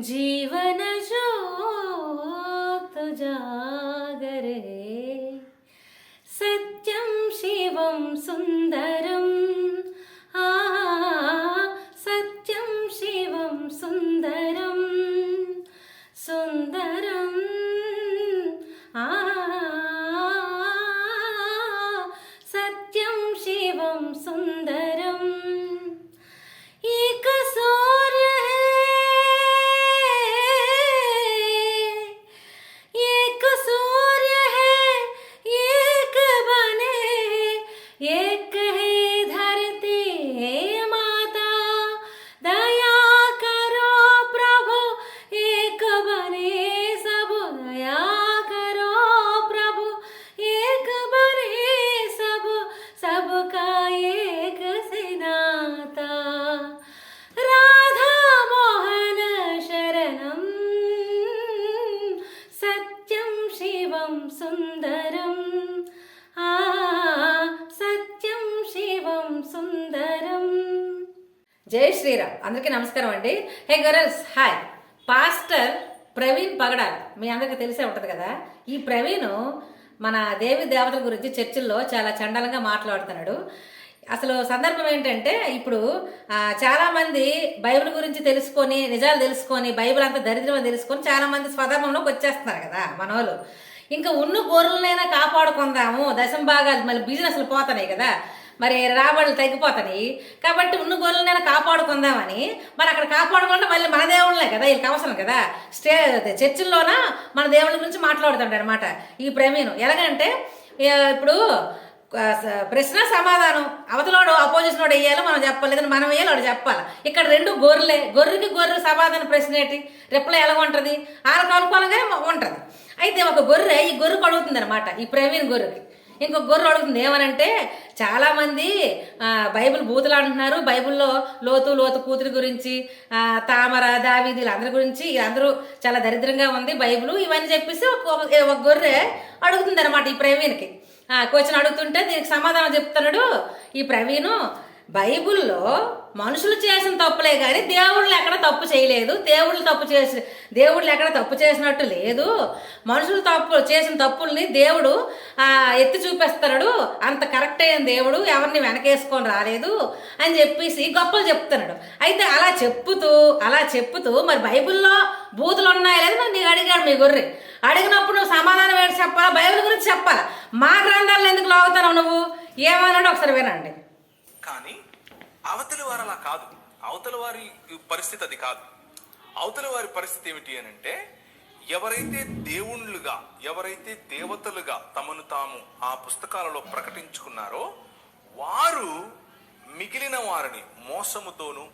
ജീവന ജാഗരേ. സത്യം ശിവം സുന്ദര జై శ్రీరామ్. అందరికీ నమస్కారం అండి. Hey girls hi. Pastor Praveen Pagadal మీ అందరికీ తెలిసే ఉంటుంది కదా? ఈ ప్రవీణ్ మన దేవి దేవతల గురించి చర్చిల్లో చాలా చండాలంగా మాట్లాడుతున్నాడు. అసలు సందర్భం ఏంటంటే ఇప్పుడు చాలామంది బైబిల్ గురించి తెలుసుకొని నిజాలు తెలుసుకొని బైబిల్ అంతా దరిద్రం తెలుసుకొని చాలామంది స్వధర్మంలోకి వచ్చేస్తున్నారు కదా మన వాళ్ళు ఇంకా ఉన్న గొర్రెలనైనా కాపాడుకుందాము. దశం భాగాలు మళ్ళీ బిజినెస్లు పోతున్నాయి కదా. మరి రాబడులు తగ్గిపోతాయి. కాబట్టి ఉన్న గోళ్ళనైనా కాపాడుకుందామని మరి అక్కడ కాపాడుకుంటే మళ్ళీ మన దేవుళ్ళే కదా వీళ్ళకి అవసరం కదా. స్టే చర్చిల్లోన మన దేవుళ్ళ గురించి మాట్లాడుతుంటాడు అనమాట ఈ ప్రమేయం. ఎలాగంటే ఇప్పుడు ప్రశ్న సమాధానం. అవతలోడు అపోజిషన్ వాడు వేయాలో మనం చెప్పాలి మనం వేయాలి వాడు చెప్పాలి? ఇక్కడ రెండు గొర్రెలే గొర్రెకి గొర్రె సమాధానం ప్రశ్న ఏంటి? రిప్లై ఎలా ఉంటుంది? వాళ్ళకి అనుకూలంగానే ఉంటుంది. అయితే ఒక గొర్రె ఈ గొర్రెకు అడుగుతుంది అనమాట ఈ ప్రవీణ్ గొర్రెకి. ఇంకో గొర్రె అడుగుతుంది ఏమనంటే చాలామంది బైబిల్ బూతులు అంటున్నారు. బైబిల్లో లోతు లోతు కూతురి గురించి తామర దావి వీళ్ళందరి గురించి వీళ్ళందరూ చాలా దరిద్రంగా ఉంది బైబిల్. ఇవన్నీ చెప్పేసి ఒక ఒక గొర్రె అడుగుతుంది అనమాట ఈ ప్రవీణ్కి. క్వశ్చన్ అడుగుతుంటే దీనికి సమాధానం చెప్తున్నాడు ఈ ప్రవీణ్. బైబిల్లో మనుషులు చేసిన తప్పులే కానీ దేవుళ్ళు ఎక్కడ తప్పు చేయలేదు. దేవుళ్ళు తప్పు చేసి దేవుళ్ళు ఎక్కడ తప్పు చేసినట్టు లేదు. మనుషులు తప్పు చేసిన తప్పుల్ని దేవుడు ఎత్తి చూపిస్తున్నాడు. అంత కరెక్ట్ అయిన దేవుడు ఎవరిని వెనకేసుకొని రాలేదు అని చెప్పేసి గొప్పలు చెప్తున్నాడు. అయితే అలా చెప్పుతూ అలా చెప్పుతూ మరి బైబిల్లో బూతులు ఉన్నాయా లేదు మరి నీకు అడిగాడు మీ గొర్రె. అడిగినప్పుడు నువ్వు సమాధానం ఏంటి చెప్పాలా? బైబిల్ గురించి చెప్పాలా? మా గ్రంథాలను ఎందుకు లాగుతావు నువ్వు? ఏమన్నాడు ఒకసారి వినండి. కానీ అవతలి వారు అలా కాదు. అవతల వారి పరిస్థితి అది కాదు. అవతల వారి పరిస్థితి ఏమిటి అని అంటే ఎవరైతే దేవుళ్ళుగా ఎవరైతే దేవతలుగా తమను తాము ఆ పుస్తకాలలో ప్రకటించుకున్నారో వారు మిగిలిన వారిని మోసముతోనూ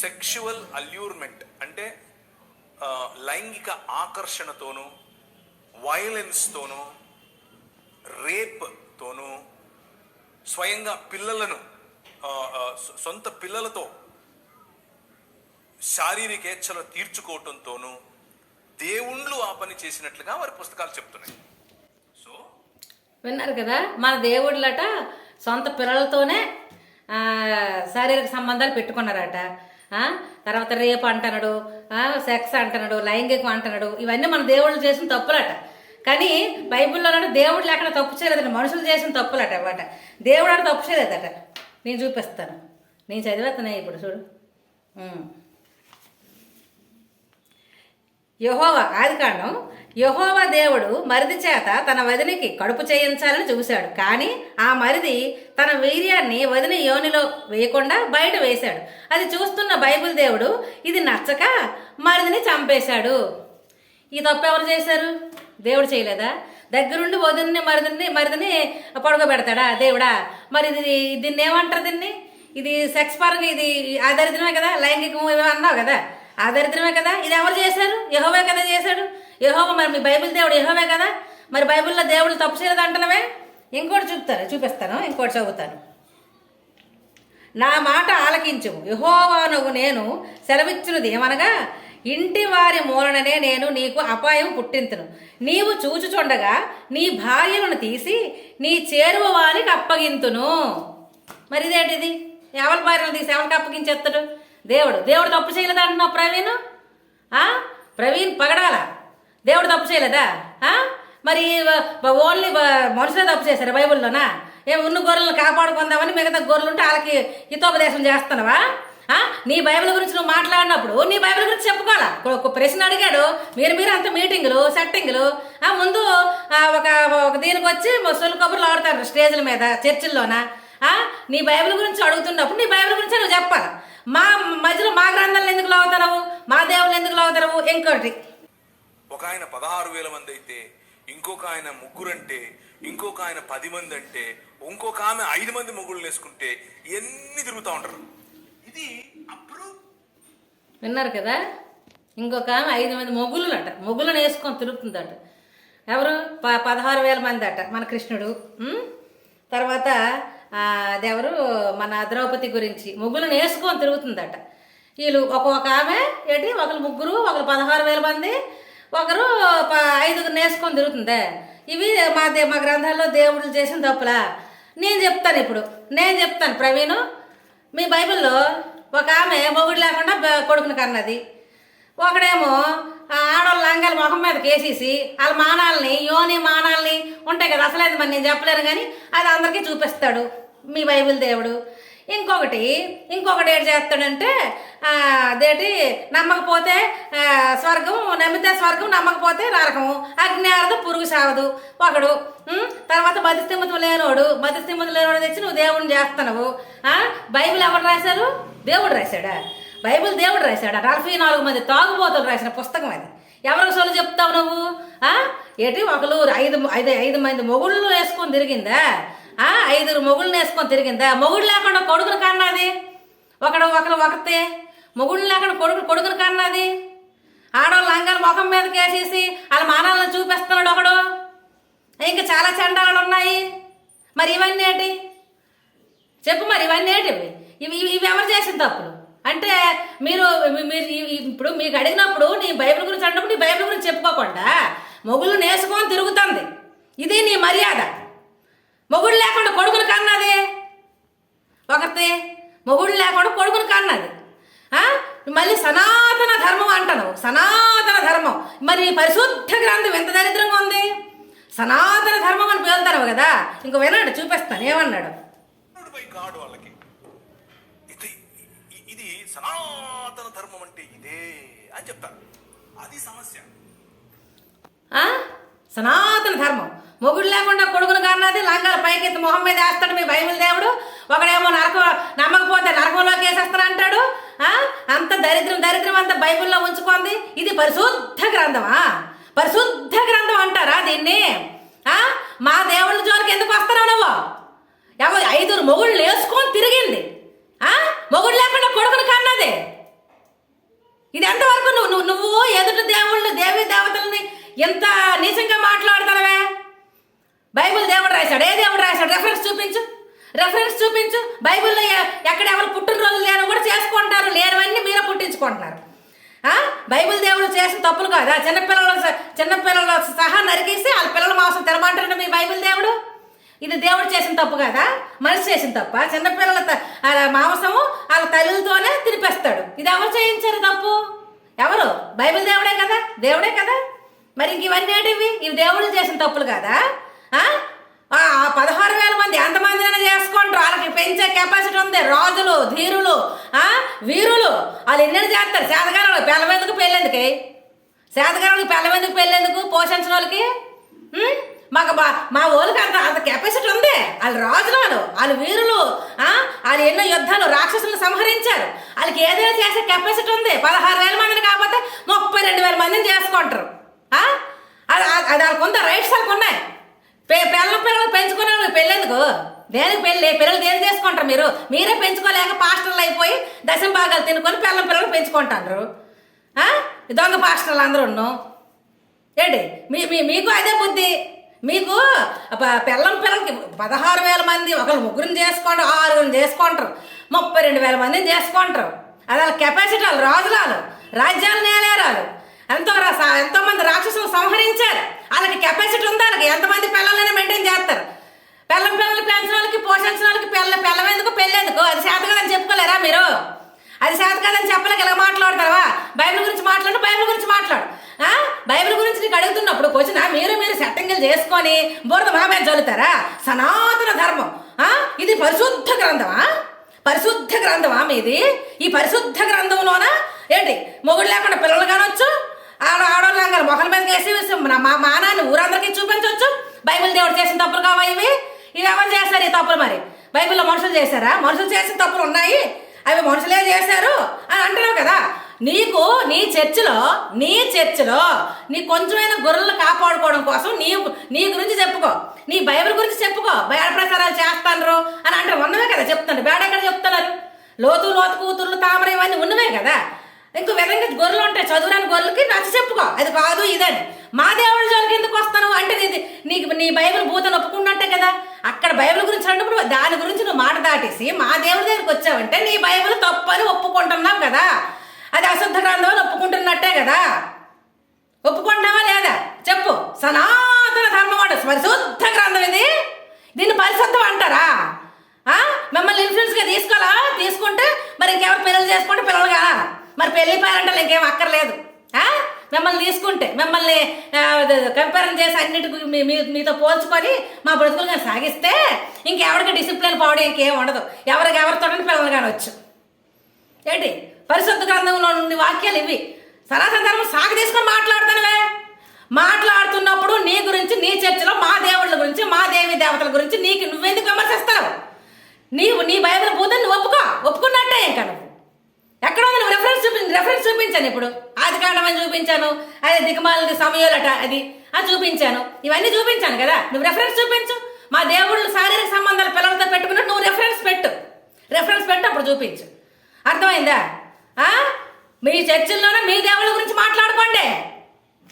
సెక్షువల్ అల్యూర్మెంట్ అంటే లైంగిక ఆకర్షణతోనూ వైలెన్స్తోనూ రేప్తోనూ స్వయంగా పిల్లలను సొంత పిల్లలతో శారీరకేచ్ఛలు తీర్చుకోవటంతోనూ దేవుళ్ళు ఆ పని చేసినట్లుగా వారి పుస్తకాలు చెప్తున్నాయి. సో విన్నారు కదా మన దేవుళ్ళట సొంత పిల్లలతోనే శారీరక సంబంధాలు పెట్టుకున్నారట. తర్వాత రేపు అంటున్నాడు సెక్స్ అంటున్నాడు లైంగికం అంటున్నాడు ఇవన్నీ మన దేవుళ్ళు చేసిన తప్పులట. కానీ బైబిల్లో దేవుళ్ళు ఎక్కడ తప్పు చేయలేదండి మనుషులు చేసిన తప్పులట అన్నమాట. దేవుడు అక్కడ తప్పు చేయలేదట. నేను చూపిస్తాను. నేను చదివేస్తానే ఇప్పుడు చూడు. యహోవ ఆది కాండం. యహోవ దేవుడు మరిది చేత తన వదినికి కడుపు చేయించాలని చూశాడు. కానీ ఆ మరిది తన వీర్యాన్ని వదిన యోనిలో వేయకుండా బయట వేశాడు. అది చూస్తున్న బైబిల్ దేవుడు ఇది నచ్చక మరిదిని చంపేశాడు. ఈ తప్పు ఎవరు చేశారు? దేవుడు చేయలేదా? దగ్గరుండి వదిన్ని మరిదిని మరిదిని పడుకోబెడతాడా? దేవుడా మరి ఇది దీన్ని ఏమంటారు దీన్ని? ఇది సెక్స్ పరంగా ఇది ఆదరిద్రమే కదా లైంగికం ఏమో అన్నావు కదా. ఆదరిద్రమే కదా ఇది ఎవరు చేశారు? యహోవే కదా చేశాడు. యహోవ మరి మీ బైబిల్ దేవుడు యహోవే కదా. మరి బైబిల్లో దేవుడు తప్పు చేయలేదు అంటున్నామే ఇంకోటి చూపుతాను చూపిస్తాను ఇంకోటి చదువుతాను. నా మాట ఆలకించు యహోవా నువ్వు నేను సెలవిచ్చినది ఏమనగా ఇంటి వారి మూలననే నేను నీకు అపాయం పుట్టింతును. నీవు చూచుచుండగా నీ భార్యలను తీసి నీ చేరువ వారికి అప్పగింతును. మరి ఇదేంటిది ఎవరి భార్యను తీసి ఎవరికి అప్పగించేస్తాడు దేవుడు. దేవుడు తప్పు చేయలేదా అంటున్నావు ప్రవీణ్? ఆ? ప్రవీణ్ పగడాల. దేవుడు తప్పు చేయలేదా? మరి ఓన్లీ మనుషులే తప్పు చేశారు బైబిల్లోనా? ఏ ఉన్న గొర్రెలను కాపాడుకుందామని మిగతా గొర్రెలు ఉంటే వాళ్ళకి హితోపదేశం చేస్తున్నావా? నీ బైబిల్ గురించి నువ్వు మాట్లాడినప్పుడు నీ బైబిల్ గురించి చెప్పుకోవాలా? ఒక- ప్రశ్న అడిగాడు. మీరు మీరు అంత మీటింగులు సెట్టింగులు ఆ ముందు ఒక ఒక దీనికి వచ్చి ముసలి కబుర్లు ఆడతారు స్టేజ్ల మీద చర్చిల్లోన? ఆ? నీ బైబిల్ గురించి అడుగుతున్నప్పుడు నీ బైబిల్ గురించి నువ్వు చెప్పాలి? మా మధ్యలో మా గ్రంథాలను ఎందుకు లాగుతావు మా దేవుళ్ళు ఎందుకు లాగుతావు ఇంకోటి. ఒక ఆయన పదహారు వేల మంది అయితే ఇంకొక ఆయన ముగ్గురంటే ఇంకొక ఆయన పది మంది అంటే ఇంకొక ఆమె ఐదు మంది ముగ్గురు వేసుకుంటే ఎన్ని తిరుగుతూ ఉంటారు? విన్నారు కదా? ఇంకొక ఆమె ఐదు మంది మొగుళ్ళు అంట మొగులను వేసుకొని తిరుగుతుందట. ఎవరు? ప పదహారు వేల మంది అట మన కృష్ణుడు. తర్వాత అదెవరు? మన ద్రౌపది గురించి. మొగులను వేసుకొని తిరుగుతుందట. వీళ్ళు ఒక్కొక్క ఆమె ఏంటి? ఒకరు ముగ్గురు ఒకరు పదహారు వేల మంది ఒకరు ప ఐదుగురు నేసుకొని తిరుగుతుందే? ఇవి మా దే మా గ్రంథాల్లో దేవుడు చేసిన తప్పులా? నేను చెప్తాను ఇప్పుడు. నేను చెప్తాను ప్రవీణు. మీ బైబిల్లో ఒక ఆమె మొగుడు లేకుండా కొడుకుని కన్నది. ఒకడేమో ఆడవాళ్ళ లంగాలు మొహం మీద వేసేసి వాళ్ళ మానాలని యోని మానాలని ఉంటాయి కదా అసలేదు మరి నేను చెప్పలేను కానీ అది అందరికీ చూపిస్తాడు మీ బైబిల్ దేవుడు. ఇంకొకటి ఇంకొకటి ఏం చేస్తాడంటే అదేటి అదేంటి నమ్మకపోతే స్వర్గం నమ్మితే స్వర్గం నమ్మకపోతే నరకము అగ్ని ఆరదు పురుగు సావదు. ఒకడు తర్వాత మతిస్థిమతం లేనోడు మతిస్థిమతం లేనోడు తెచ్చి నువ్వు దేవుడిని చేస్తున్నావు. బైబిల్ ఎవరు రాశారు? దేవుడు రాశాడా? బైబిల్ దేవుడు రాశాడా? నలభై నాలుగు మంది తాగుబోతులు రాసిన పుస్తకం అది. ఎవరికి సొలు చెప్తావు నువ్వు? ఏటి ఏంటి ఒకరు ఐదు ఐదు ఐదు మంది మొగుళ్ళు వేసుకొని తిరిగిందా? ఐదుగురు మొగుళ్ళని వేసుకొని తిరిగిందా? మొగుడు లేకుండా కొడుకును కన్నది? ఒకడు ఒకరు ఒకతే. మొగుడు లేకుండా కొడుకు కొడుకును కన్నది? ఆడవాళ్ళ లంగాలు ముఖం మీద కేసేసి వాళ్ళ మానాలను చూపిస్తున్నాడు ఒకడు. ఇంకా చాలా చండాలు ఉన్నాయి. మరి ఇవన్నీ ఏంటి? చెప్పు మరి ఇవన్నీ ఏంటి? ఇవి ఇవి ఇవి ఎవరు చేసిన తప్పులు? అంటే మీరు మీరు ఇప్పుడు మీకు అడిగినప్పుడు నీ బైబిల్ గురించి అన్నప్పుడు నీ బైబిల్ గురించి చెప్పుకోకుండా మొగుళ్ళు నేసుకొని తిరుగుతుంది. ఇది నీ మర్యాద. మొగుడు లేకుండా కొడుకుని కన్నది? ఒకటి మొగుడు లేకుండా కొడుకుని కన్నది? మళ్ళీ సనాతన ధర్మం అంటాను. సనాతన ధర్మం. మరి పరిశుద్ధ గ్రంథం ఎంత దరిద్రంగా ఉంది? సనాతన ధర్మం అని పేలుతారు కదా? ఇంకో వినండి చూపిస్తాను. ఏమన్నాడు? ఇది సనాతన ధర్మం అంటే ఇదే అని చెప్తారు. అది సమస్య. ఆ? సనాతన ధర్మం. మొగుడు లేకుండా కొడుకును కన్నది లంగాలు పైకెత్తి మొహం మీద వేస్తాడు మీ బైబిల్ దేవుడు. ఒకడేమో నరకం నమ్మకపోతే నరకంలోకి వేసేస్తాను అంటాడు. అంత దరిద్రం దరిద్రం అంత బైబిల్లో ఉంచుకుంది. ఇది పరిశుద్ధ గ్రంథమా? పరిశుద్ధ గ్రంథం అంటారా దీన్ని? మా దేవుళ్ళ జోలికి ఎందుకు వస్తున్నావు నువ్వు? ఎవరు ఐదుగురు మొగుళ్ళు వేసుకొని తిరిగింది. మొగుడు లేకుండా కొడుకును కన్నది ఇది ఎంతవరకు నువ్వు నువ్వు ఎదుటి దేవుళ్ళు దేవి దేవతల్ని ఎంత నీచంగా మాట్లాడతావే బైబిల్ దేవుడు రాశాడు. ఏ దేవుడు రాశాడు? రెఫరెన్స్ చూపించు. రెఫరెన్స్ చూపించు. బైబిల్లో ఎక్కడ ఎవరు పుట్టినరోజులు లేరు కూడా చేసుకుంటారు. లేనివన్నీ మీరే పుట్టించుకుంటున్నారు. బైబిల్ దేవుడు చేసిన తప్పులు కాదా. చిన్నపిల్లలు చిన్నపిల్లలు సహా నరికేసి వాళ్ళ పిల్లల మాంసం తినమంటాడు మీ బైబిల్ దేవుడు? ఇది దేవుడు చేసిన తప్పు కదా? మనిషి చేసిన తప్ప? చిన్నపిల్లల మాంసము వాళ్ళ తల్లులతోనే తినిపేస్తాడు. ఇది ఎవరు చేయించారు తప్పు? ఎవరు? బైబిల్ దేవుడే కదా? దేవుడే కదా? మరి ఇంక ఇవన్నీ ఏంటివి? ఇవి దేవుడు చేసిన తప్పులు కదా? ఆ? పదహారు వేల మంది ఎంతమందినైనా చేసుకుంటారు వాళ్ళకి పెంచే కెపాసిటీ ఉంది. రాజులు ధీరులు వీరులు. వాళ్ళు ఎన్నెన్ని చేస్తారు? శాతగారు పెళ్ళమెందుకు పెళ్ళేందుకు? శాతగారులకు పెళ్ళమెందుకు పెళ్ళేందుకు? పోషించిన వాళ్ళకి? మాకు మా ఊళ్ళకి అంత అంత కెపాసిటీ ఉంది. వాళ్ళు రాజులు వాళ్ళు. వాళ్ళు వీరులు. వాళ్ళు ఎన్నో యుద్ధాలు రాక్షసులను సంహరించారు. వాళ్ళకి ఏదైనా చేసే కెపాసిటీ ఉంది. పదహారు వేల మందిని కాకపోతే ముప్పై రెండు వేల మందిని చేసుకుంటారు. అది అది- వాళ్ళకు ఉందా రైట్స్ వాళ్ళకు ఉన్నాయి పిల్లలు పిల్లలు పెంచుకునే పెళ్ళెందుకు? దేనికి పెళ్ళి? పిల్లలు దేని చేసుకుంటారు మీరు? మీరే పెంచుకోలేక పాస్టర్లు అయిపోయి దశం భాగాలు తినుకొని పిల్లలు పిల్లలు పెంచుకుంటారు దొంగ పాస్టర్లు అందరూ ఏంటి? మీ మీ మీకు అదే బుద్ధి? మీకు ప- పిల్లం పిల్లలకి పదహారు వేల మంది ఒకరు ముగ్గురిని చేసుకుంటారు ఆరుగురిని చేసుకుంటారు ముప్పై రెండు వేల మందిని చేసుకుంటారు. అది వాళ్ళ కెపాసిటీ వాళ్ళు రాజులాలు. రాజ్యాలు నేలేరాలు. ఎంతో ఎంతోమంది రాక్షసులు సంహరించారు. వాళ్ళకి కెపాసిటీ ఉందా? వాళ్ళకి ఎంతమంది పిల్లలని మెయింటైన్ చేస్తారు. పిల్లం పిల్లలు పెంచిన వాళ్ళకి పోషించిన వాళ్ళకి పిల్ల పిల్లం ఎందుకు పెళ్ళేందుకు అది చేత కదని చెప్పుకోలేరా మీరు? అది చేత కదని చెప్పలేక ఇలా మాట్లాడతావా బైబిల్ గురించి మాట్లాడు బైబిల్ గురించి మాట్లాడు. ఆ? బైబిల్ గురించి నీకు అడుగుతున్నప్పుడు క్వశ్చన్ మీరు మీరు సెట్టింగ్లు చేసుకొని బురద మా చల్లుతారా సనాతన ధర్మం. ఇది పరిశుద్ధ గ్రంథమా? పరిశుద్ధ గ్రంథమా మీది? ఈ పరిశుద్ధ గ్రంథంలోన? ఏంటి? మొగుడు లేకుండా పిల్లలు కానొచ్చు? ఆడ ఆడవాళ్ళం మొఖల మీద వేసి మా మాన బైబిల్ చేసిన తప్పులు కావా ఇవి? ఇవి ఎవరు చేస్తారు ఈ తప్పులు మరి? బైబిల్లో మనుషులు చేశారా? మనుషులు చేసిన తప్పులు ఉన్నాయి. అవి మనుషులే చేశారు అని అంటున్నావు కదా. నీకు నీ చర్చిలో నీ చర్చిలో నీ కొంచెమైనా గొర్రెలను కాపాడుకోవడం కోసం నీ నీ గురించి చెప్పుకో. నీ బైబిల్ గురించి చెప్పుకో. బయట ప్రసారాలు చేస్తాను అని అంటారు ఉన్నవే కదా చెప్తాను బేడ ఎక్కడ చెప్తున్నారు? లోతు లోతు కూతుర్లు తామర ఇవన్నీ ఉన్నవే కదా. ఇంకో విధంగా గొర్రెలు ఉంటాయి చదువురాని గొర్రెలకి నచ్చ చెప్పుకో. అది కాదు ఇదని. మా దేవుడి జోలికి ఎందుకు వస్తాను అంటే నీది నీకు నీ బైబిల్ భూతను ఒప్పుకున్నట్టే కదా. అక్కడ బైబిల్ గురించి అన్నప్పుడు దాని గురించి నువ్వు మాట దాటేసి మా దేవుడి దగ్గరికి వచ్చావంటే నీ బైబిల్ తప్పని ఒప్పుకుంటున్నావు కదా. అది అశుద్ధ గ్రంథం అని ఒప్పుకుంటున్నట్టే కదా. ఒప్పుకుంటున్నావా లేదా? చెప్పు. సనాతన ధర్మం అంటే పరిశుద్ధ గ్రంథం ఇది. దీన్ని పరిశుద్ధం అంటారా? మిమ్మల్ని ఇన్ఫ్లుయెన్స్గా తీసుకోవాలా? తీసుకుంటే మరి ఇంకెవరు పిల్లలు చేసుకుంటే పిల్లలు కాదా మరి పెళ్ళి పేరంటే ఇంకేం అక్కర్లేదు. మిమ్మల్ని తీసుకుంటే మిమ్మల్ని కంపారిజన్ చేసి అన్నిటికి మీ- మీతో పోల్చుకొని మా బ్రతుకులుగా సాగిస్తే ఇంకెవరికి డిసిప్లిన్ పోవడం ఇంకేం ఉండదు. ఎవరికి ఎవరితో పిల్లలు కానొచ్చు. ఏంటి? పరిశుద్ధ గ్రంథంలో నుండి వాక్యాలు ఇవి. సనాతన ధర్మం సాగు తీసుకొని మాట్లాడుతానులే. మాట్లాడుతున్నప్పుడు నీ గురించి నీ చర్చలో మా దేవుళ్ళ గురించి మా దేవి దేవతల గురించి నీకు నువ్వెందుకు విమర్శిస్తావు? నీవు నీ బైబిల్ పోతే నువ్వు ఒప్పుకో. ఒప్పుకున్నట్టే ఇంకా నువ్వు. ఉంది రెఫరెన్స్ చూపించాను ఇప్పుడు. ఆది కాండమని చూపించాను. అదే దిగమాలది సమయాలట అది. అది చూపించాను. ఇవన్నీ చూపించాను కదా. నువ్వు రెఫరెన్స్ చూపించు. మా దేవుళ్ళు శారీరక సంబంధాలు పిల్లలతో పెట్టుకున్నట్టు నువ్వు రెఫరెన్స్ పెట్టు. రెఫరెన్స్ పెట్టు అప్పుడు చూపించు. అర్థమైందా? మీ చర్చిల్లోనే మీ దేవుళ్ళ గురించి మాట్లాడుకోండి.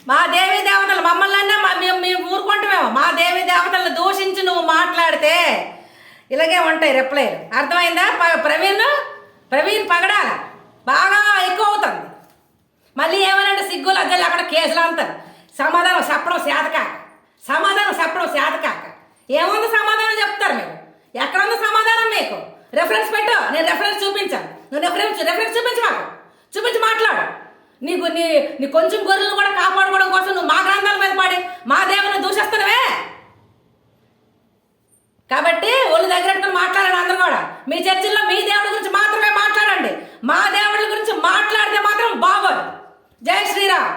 మా దేవి దేవతలు మమ్మల్ని మా మేము మేము ఊరుకుంటామేమో మా దేవి దేవతలను దూషించి నువ్వు మాట్లాడితే ఇలాగే ఉంటాయి రిప్లైలు అర్థమైందా? ప- ప్రవీణ్? ప్రవీణ్ పగడాల? బాగా ఎక్కువ అవుతుంది మళ్ళీ ఏమనంటే సిగ్గులు అద్దెలు అక్కడ కేసులు అంటారు. సమాధానం చెప్పడం చేతకాక సమాధానం చెప్పడం చేతకాక ఏముంది సమాధానం చెప్తారు మీరు? ఎక్కడ ఉంది సమాధానం మీకు? రెఫరెన్స్ పెట్టు. నేను రెఫరెన్స్ చూపించాను. నువ్వు రెఫరెన్స్ రెఫరెన్స్ చూపించు మాకు. చూపించి మాట్లాడు. నీకు నీ నీ కొంచెం గొర్రెలు కూడా కాపాడుకోవడం కోసం నువ్వు మా గ్రంథాల మీద పడి మా దేవుని దూషిస్తున్నావే? కాబట్టి ఒళ్ళు దగ్గర మాట్లాడండి అందరూ కూడా. మీ చర్చిల్లో మీ దేవుడి గురించి మాత్రమే మాట్లాడండి. మా దేవుడు మాట్లాడితే మాత్రం బాగోదు జై శ్రీరామ్.